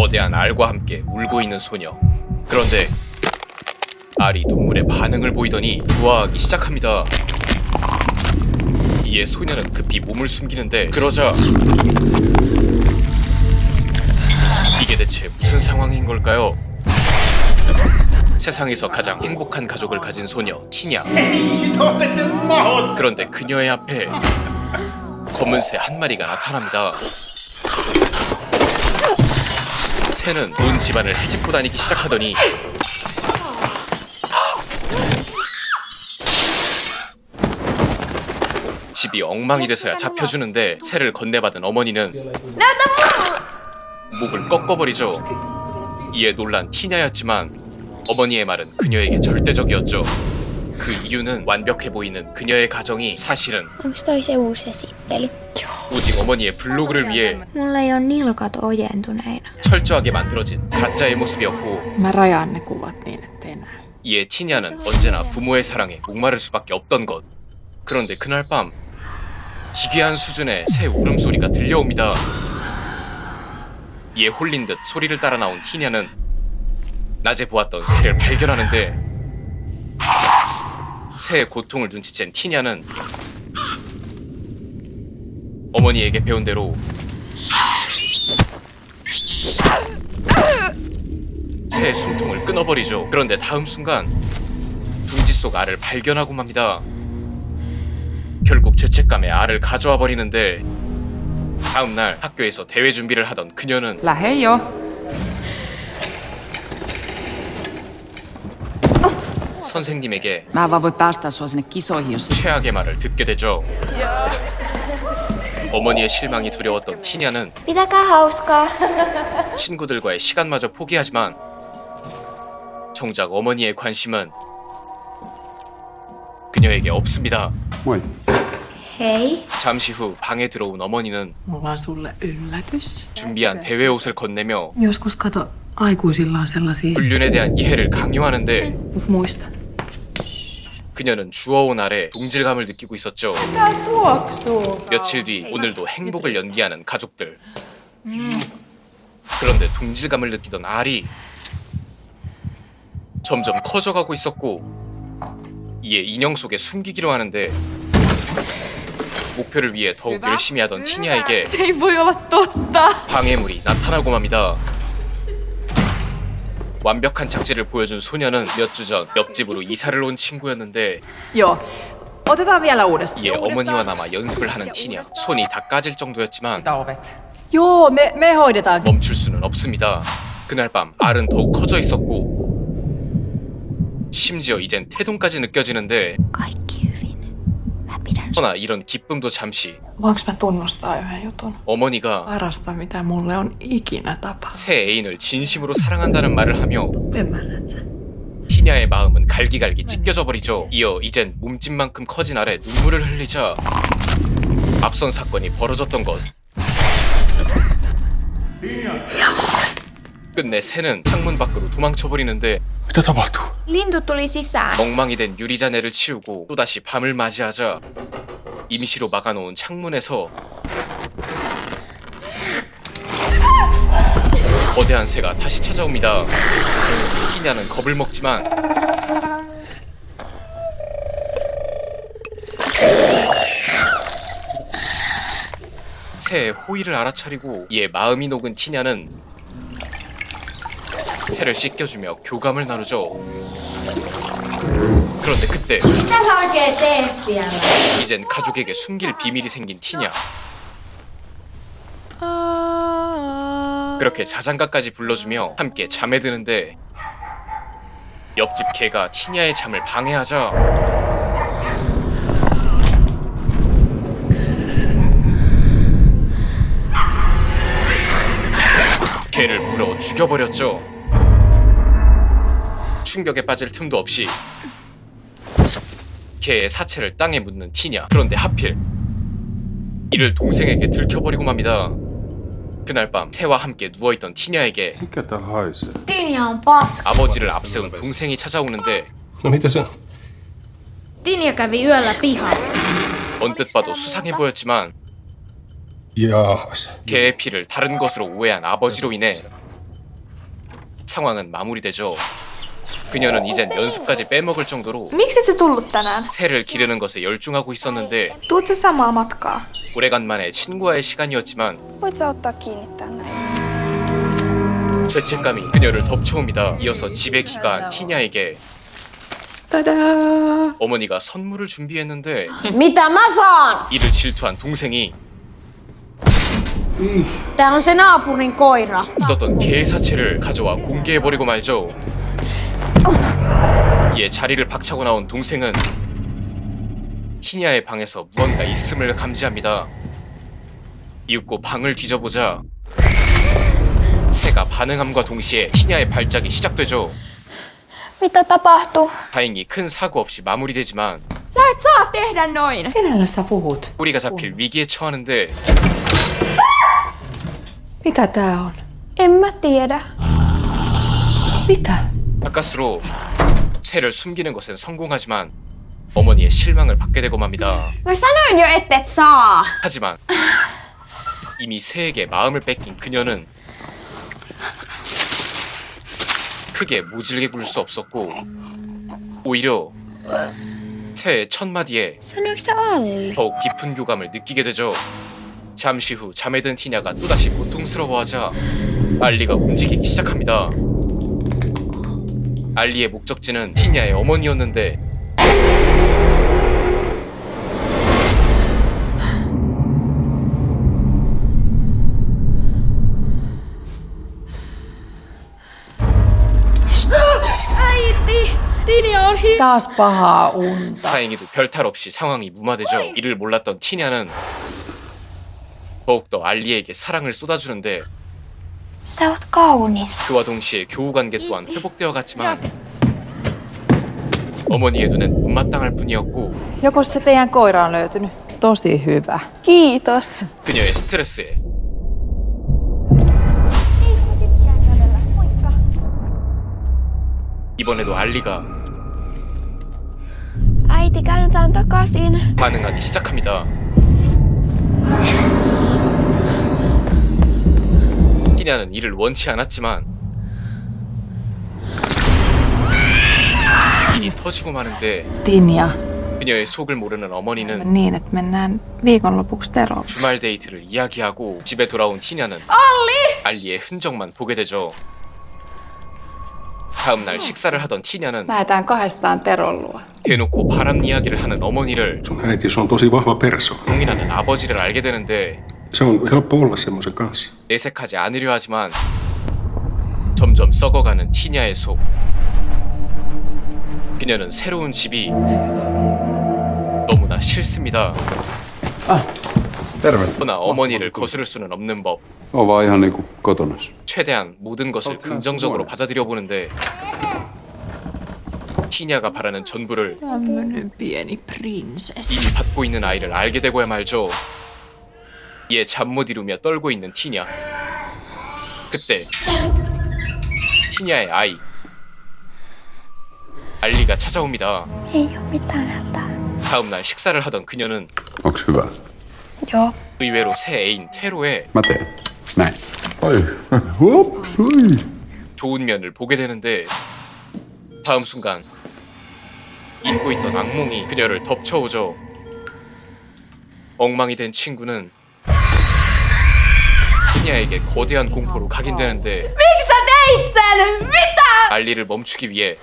거대한 알과 함께 울고 있는 소녀. 그런데 알이 눈물에 반응을 보이더니 좋아하기 시작합니다. 이에 소녀는 급히 몸을 숨기는데 그러자 이게 대체 무슨 상황인 걸까요? 세상에서 가장 행복한 가족을 가진 소녀 티냐. 그런데 그녀의 앞에 검은 새 한 마리가 나타납니다. 새는 온 집안을 헤집고 다니기 시작하더니 집이 엉망이 돼서야 잡혀주는데 새를 건네받은 어머니는 목을 꺾어버리죠. 이에 놀란 티냐였지만 어머니의 말은 그녀에게 절대적이었죠. 그 이유는 완벽해 보이는 그녀의 가정이 사실은 Onks toi se uusi esittely? 오직 어머니의 블로그를 위해 Mulla ei ole nilkat ojentuneina. 철저하게 만들어진 가짜의 모습이었고 Mä rajaan ne kuvat niin, ettei näy. 이에 티냐는 언제나 부모의 사랑에 목마를 수밖에 없던 것. 그런데 그날 밤 기괴한 수준의 새 울음소리가 들려옵니다. 이에 홀린 듯 소리를 따라 나온 티냐는 낮에 보았던 새를 발견하는데 새의 고통을 눈치챈 티냐는 어머니에게 배운 대로 새의 숨통을 끊어버리죠. 그런데 다음 순간 둥지 속 알을 발견하고 맙니다. 결국 죄책감에 알을 가져와 버리는데 다음 날 학교에서 대회 준비를 하던 그녀는 jo. 선생님에게 kisoihin, jos... 최악의 말을 듣게 되죠. 어머니의 실망이 두려웠던 티냐는. 친구들과의 시간마저 포기하지만 정작 어머니의 관심은 그녀에게 없습니다. Moi. 잠시 후 방에 들어온 어머니는 Mulla on sulle yllätys. 준비한 대회 옷을 건네며 Joskus kato, aikuisilla on sellaisia... 불륜에 대한 이해를 강요하는데 Mut muista. 그녀는 주워온 알에 동질감을 느끼고 있었죠. 며칠 뒤 오늘도 행복을 연기하는 가족들. 그런데 동질감을 느끼던 알이 점점 커져가고 있었고 이에 인형 속에 숨기기로 하는데 목표를 위해 더욱 열심히 하던 totta! 방해물이 나타나고 맙니다. 완벽한 작지를 보여준 소녀는 몇 주 전 옆집으로 이사를 온 친구였는데 Joo. Otetaan vielä uudestaan. 이에 어머니와 남아 연습을 하는 티냐 손이 다 까질 정도였지만? Joo, me, me hoidetaan. 멈출 수는 없습니다. 그날 밤 알은 더욱 커져 있었고 심지어 이젠 태동까지 느껴지는데. 허나 이런 기쁨도 잠시 Voinko mä tunnustaa yhden jutun? 어머니가 Parasta, mitä mulle on ikinä tapahtunut. 새 애인을 진심으로 사랑한다는 말을 하며 Ymmärrät sä? 티냐의 마음은 갈기갈기 찢겨져 버리죠. 이어 이젠 몸집만큼 커진 알에 눈물을 흘리자 앞선 사건이 벌어졌던 것. 끝내 새는 창문 밖으로 도망쳐 버리는데 Mitä tapahtuu? Lintu tuli sisään. 엉망이 된 유리잔해를 치우고 또다시 밤을 맞이하자 임시로 막아놓은 창문에서 거대한 새가 다시 찾아옵니다. 히냐는 겁을 먹지만 새의 호의를 알아차리고 이에 마음이 녹은 티냐는 새를 씻겨주며 교감을 나누죠. 그런데 그때? 이젠 가족에게 숨길 비밀이 생긴 티냐. 그렇게 자장가까지 불러주며 함께 잠에 드는데 옆집 개가 티냐의 잠을 방해하자 개를 물어 죽여버렸죠. 충격에 빠질 틈도 없이 개의 사체를 땅에 묻는 티냐. 그런데 하필 이를 동생에게 들켜버리고 맙니다. 그날 밤 새와 함께 누워있던 티냐에게. 아버지를 앞세운 동생이 찾아오는데 No mitä se on? Tinja kävi yöllä pihalla. 언뜻 봐도 수상해 보였지만. 개의 피를 다른 것으로 오해한 아버지로 인해 상황은 마무리되죠. 그녀는 이젠 연습까지 빼먹을 정도로 Miksi se tullut tänään? 새를 기르는 것에 열중하고 있었는데 Tuut sä samaa matkaa? 오래간만에 친구와의 시간이었지만 Voit sä ottaa kiinni tänne? 죄책감이 그녀를 덮쳐옵니다. 이어서 집에 귀가한 티냐에게! 어머니가 선물을 준비했는데 Mitä mä saan? 이를 질투한 동생이 Tää on se naapurin koira. 묻었던 개 사체를 가져와 공개해버리고 말죠. 이에 자리를 박차고 나온 동생은 티냐의 방에서 무언가 있음을 감지합니다. 이윽고 방을 뒤져보자 새가 반응함과 동시에 티냐의 발작이 시작되죠. Mitä tapahtuu? 다행히 큰 사고 없이 마무리되지만 Sä et saa tehdä noin. Kenelle sä puhut? 꼬리가 잡힐 위기에 처하는데 Mitä tää on? En mä tiedä. Mitä? 바깥으로 새를 숨기는 것엔 성공하지만 어머니의 실망을 받게 되고 맙니다. Mä sanoin jo, että et saa. 하지만 이미 새에게 마음을 뺏긴 그녀는 크게 모질게 굴 수 없었고 오히려 새의 첫 마디에? 더욱 깊은 교감을 느끼게 되죠. 잠시 후 잠에 든 티냐가 또다시 고통스러워하자 알리가 움직이기 시작합니다. 알리의 목적지는 티냐의 어머니였는데. Taas pahaa unta. 다행히도 별탈 없이 상황이 무마되죠. 이를 몰랐던 티냐는 더욱더 알리에게 사랑을 쏟아주는데 Oot kaunis. 그와 동시에 교우 관계 또한 회복되어 갔지만 어머니의 눈엔 못마땅할 뿐이었고 Joko se teidän koira on löytynyt? Tosi hyvä. Kiitos. 그녀의 스트레스에 이번에도 알리가 Äiti, käännytään takaisin. 반응하기 시작합니다. 티냐는 이를 원치 않았지만 일이 터지고 마는데 Tinja. 그녀의 속을 모르는 어머니는 Niin, että mennään viikonlopuksi Terolle. 주말 데이트를 이야기하고 집에 돌아온 티냐는 알리! 알리의 흔적만 보게 되죠. 다음 날 식사를 하던 티냐는 Lähdetään kahdestaan. 대놓고 바람 이야기를 하는 어머니를 on tosi vahva. 용인하는 아버지를 알게 되는데 Se on helppo olla semmoisen kanssa. 내색하지 않으려 하지만 점점 썩어가는 티냐의 속. 그녀는 새로운 집이 너무나 싫습니다. Terve. 그러나 어머니를 거스를 수는 없는 법. On vaan ihan niinku. 최대한 모든 것을 긍정적으로 받아들여 보는데 티냐가 바라는 전부를 Tämmönen pieni prinsessi. 이미 받고 있는 아이를 알게 되고야 말죠. 이에 잠못 이루며 떨고 있는 티냐. 그때 티냐의 아이 알리가 찾아옵니다. Ei oo mitään hätää. 다음 날 식사를 하던 그녀는 hyvä? Joo. 의외로 새 애인 테로의 Mä teen. Näin. Oi. Hups, oi. 좋은 면을 보게 되는데 다음 순간 잊고 있던 악몽이 그녀를 덮쳐오죠. 엉망이 된 친구는 티냐에게 거대한 공포로 각인되는데 sen? Mitä? 알리를 멈추기 위해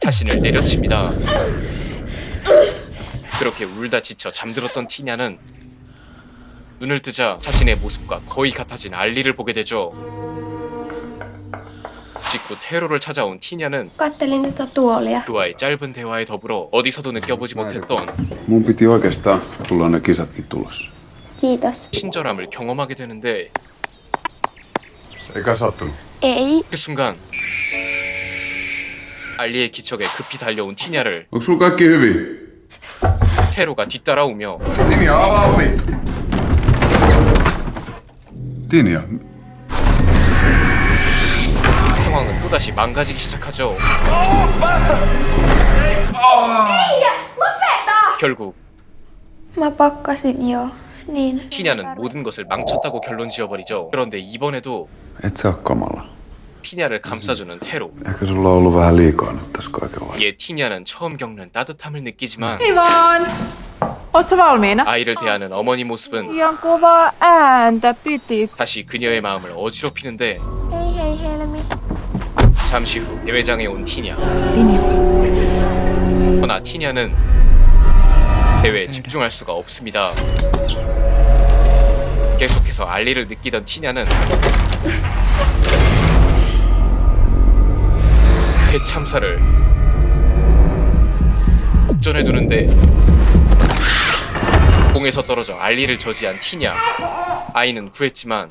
자신을 내려칩니다. 그렇게 울다 지쳐 잠들었던 티냐는 눈을 뜨자 자신의 모습과 거의 같아진 알리를 보게 되죠. 직후 테로를 찾아온 티냐는 Kattelin tätä tuolia. 그와의 짧은 대화에 더불어 어디서도 느껴보지 못했던 Mun piti oikeastaan tulla ne kisatkin tulossa. 친절함을 경험하게 되는데. Ei. 그 순간 알리의 기척에 급히 달려온 티냐를 kaikki hyvin? 테로가 뒤따라오며! Tinja, 상황은 또다시 망가지기 시작하죠. 결국 joo. 티냐는 모든 것을 망쳤다고 결론 지어버리죠. 그런데 이번에도 kamala. 티냐를 감싸주는 테로. Ehkä sulla on ollut vähän liikaa nyt tässä kaikella. 이에 티냐는 처음 겪는 따뜻함을 느끼지만! Ootko valmiina? 아이를 대하는 어머니 모습은 Liian kovaa ääntä piti. 다시 그녀의 마음을 어지럽히는데 Hei hei Helmi. 잠시 후 대회장에 온 티냐. 그러나 티냐는 대회에 집중할 수가 없습니다. 계속해서 알리를 느끼던 티냐는 대참사를 목전에 두는데 공에서 떨어져 알리를 저지한 티냐. 아이는 구했지만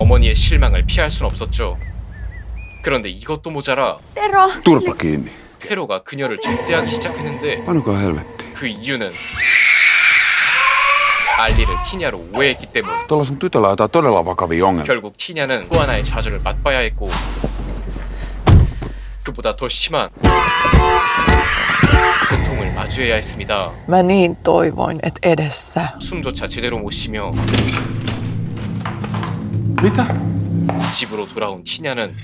어머니의 실망을 피할 순 없었죠. 그런데 이것도 모자라 kiinni. 테로가 그녀를 적대하기 시작했는데. 그 이유는 알리를 티냐로 오해했기 때문. 결국 티냐는 또 하나의 좌절을 맛봐야 했고 그보다 더 심한 고통을 마주해야 했습니다. Mä niin toivoin, että edessä. 숨조차 제대로 못 쉬며 Mitä? 집으로 돌아온 티냐는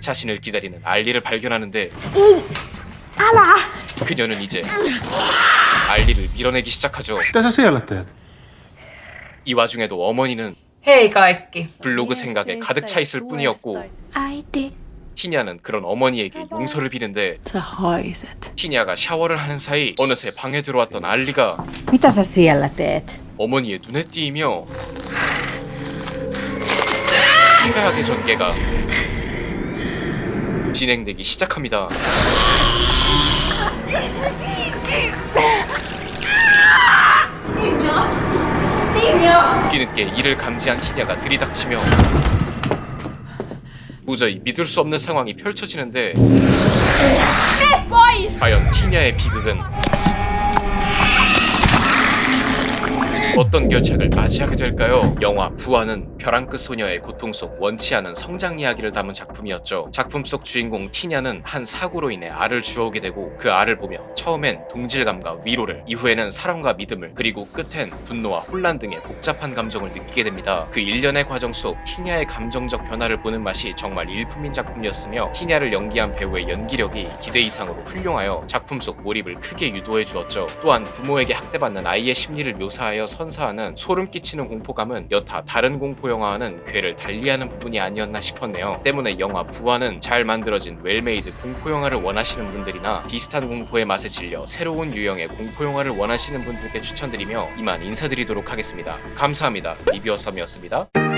자신을 기다리는 알리를 발견하는데 그녀는 이제 알리를 밀어내기 시작하죠. Siellä teet? 이 와중에도 어머니는 Hei kaikki. 블로그 생각에 가득 차 있을 뿐이었고. 티냐는 그런 어머니에게 용서를 비는데 Sä haiset. 티냐가 샤워를 하는 사이 어느새 방에 들어왔던 알리가 Mitä sä siellä teet? 어머니의 눈에 띄이며 최악의 전개가 진행되기 시작합니다. 뒤늦게 이를 감지한 티냐가 들이닥치며 도저히 믿을 수 없는 상황이 펼쳐지는데 과연 티냐의 비극은 어떤 결착을 맞이하게 될까요? 영화 부하는 벼랑 끝 소녀의 고통 속 원치 않은 성장 이야기를 담은 작품이었죠. 작품 속 주인공 티냐는 한 사고로 인해 알을 주워오게 되고 그 알을 보며 처음엔 동질감과 위로를 이후에는 사랑과 믿음을 그리고 끝엔 분노와 혼란 등의 복잡한 감정을 느끼게 됩니다. 그 일련의 과정 속 티냐의 감정적 변화를 보는 맛이 정말 일품인 작품이었으며 티냐를 연기한 배우의 연기력이 기대 이상으로 훌륭하여 작품 속 몰입을 크게 유도해 주었죠. 또한 부모에게 학대받는 아이의 심리를 묘사하여 선 사하는 소름 끼치는 공포감은 여타 다른 공포 영화와는 궤를 달리하는 부분이 아니었나 싶었네요. 때문에 영화 부하는 잘 만들어진 웰메이드 공포 영화를 원하시는 분들이나 비슷한 공포의 맛에 질려 새로운 유형의 공포 영화를 원하시는 분들께 추천드리며 이만 인사드리도록 하겠습니다. 감사합니다. 리뷰어 썸이었습니다.